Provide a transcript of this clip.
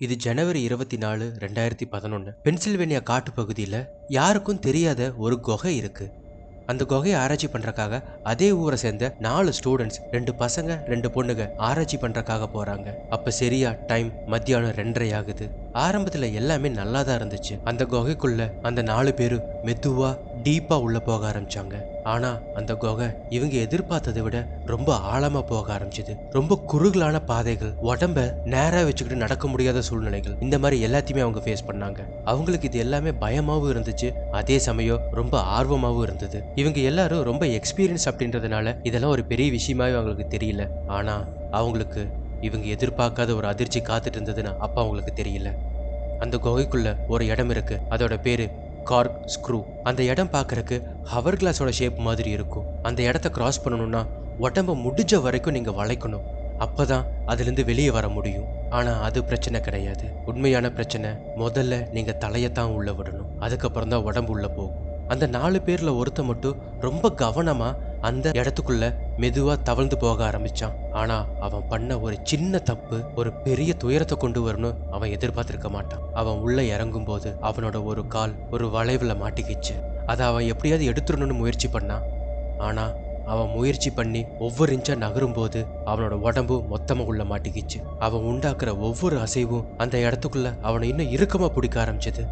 இது ஜனவரி இருபத்தி நாலு ரெண்டாயிரத்தி பதினொன்று பென்சில்வேனியா காட்டு பகுதியில் யாருக்கும் தெரியாத ஒரு குகை இருக்கு. அந்த குகையை ஆராய்ச்சி பண்றதுக்காக அதே ஊரை சேர்ந்த நாலு ஸ்டூடெண்ட்ஸ் ரெண்டு பசங்க ரெண்டு பொண்ணுங்க ஆராய்ச்சி பண்றதுக்காக போறாங்க. அப்ப சரியா டைம் மத்தியானம் ரெண்டரை ஆகுது. ஆரம்பத்துல எல்லாமே நல்லா தான் இருந்துச்சு. அந்த குகைக்குள்ள அந்த நாலு பேரும் மெதுவா டீப்பாக உள்ளே போக ஆரம்பித்தாங்க ஆனால் அந்த குகை இவங்க எதிர்பார்த்ததை விட ரொம்ப ஆழமாக போக ஆரம்பிச்சது. ரொம்ப குறுகலான பாதைகள் உடம்ப நேராக வச்சுக்கிட்டு நடக்க முடியாத சூழ்நிலைகள். இந்த மாதிரி எல்லாத்தையுமே அவங்க ஃபேஸ் பண்ணாங்க. அவங்களுக்கு இது எல்லாமே பயமாகவும் இருந்துச்சு. அதே சமயம் ரொம்ப ஆர்வமாகவும் இருந்தது. இவங்க எல்லாரும் ரொம்ப எக்ஸ்பீரியன்ஸ் அப்படின்றதுனால இதெல்லாம் ஒரு பெரிய விஷயமாவே அவங்களுக்கு தெரியல. ஆனால் அவங்களுக்கு இவங்க எதிர்பார்க்காத ஒரு அதிர்ச்சி காத்துட்டு இருந்ததுன்னு அப்போ அவங்களுக்கு தெரியல. அந்த குகைக்குள்ள ஒரு இடம் இருக்கு. அதோட பேரு கார்க் ஸ்க்ரூ. அந்த இடம் பார்க்கறக்கு ஹவர் கிளாஸோட ஷேப் மாதிரி இருக்கும். அந்த இடத்த கிராஸ் பண்ணணும்னா உடம்ப முடிஞ்ச வரைக்கும் நீங்க வளைக்கணும். அப்பதான் அதுலேருந்து வெளியே வர முடியும். ஆனா அது பிரச்சனை கிடையாது. உண்மையான பிரச்சனை முதல்ல நீங்க தலையத்தான் உள்ள விடணும். அதுக்கப்புறம் தான் உடம்பு உள்ள போகும். அந்த நாலு பேர்ல ஒருத்த மட்டும் ரொம்ப கவனமா அந்த இடத்துக்குள்ள மெதுவா தவழ்ந்து போக ஆரம்பிச்சான். ஆனா அவன் பண்ண ஒரு சின்ன தப்பு ஒரு பெரிய துயரத்தை கொண்டு வரணும் அவன் எதிர்பார்த்திருக்க மாட்டான். அவன் உள்ள இறங்கும் போது அவனோட ஒரு கால் ஒரு வளைவில் மாட்டிக்கிச்சு. அதை அவன் எப்படியாவது எடுத்துடணும்னு முயற்சி பண்ணான். ஆனா அவன் முயற்சி பண்ணி ஒவ்வொரு இன்ச்சா நகரும் போது அவனோட உடம்பு மொத்தமாக உள்ள மாட்டிக்கிச்சு. அவன் உண்டாக்குற ஒவ்வொரு அசைவும் அந்த இடத்துக்குள்ள அவனை இன்னும் இறுக்கமா பிடிக்க ஆரம்பிச்சது.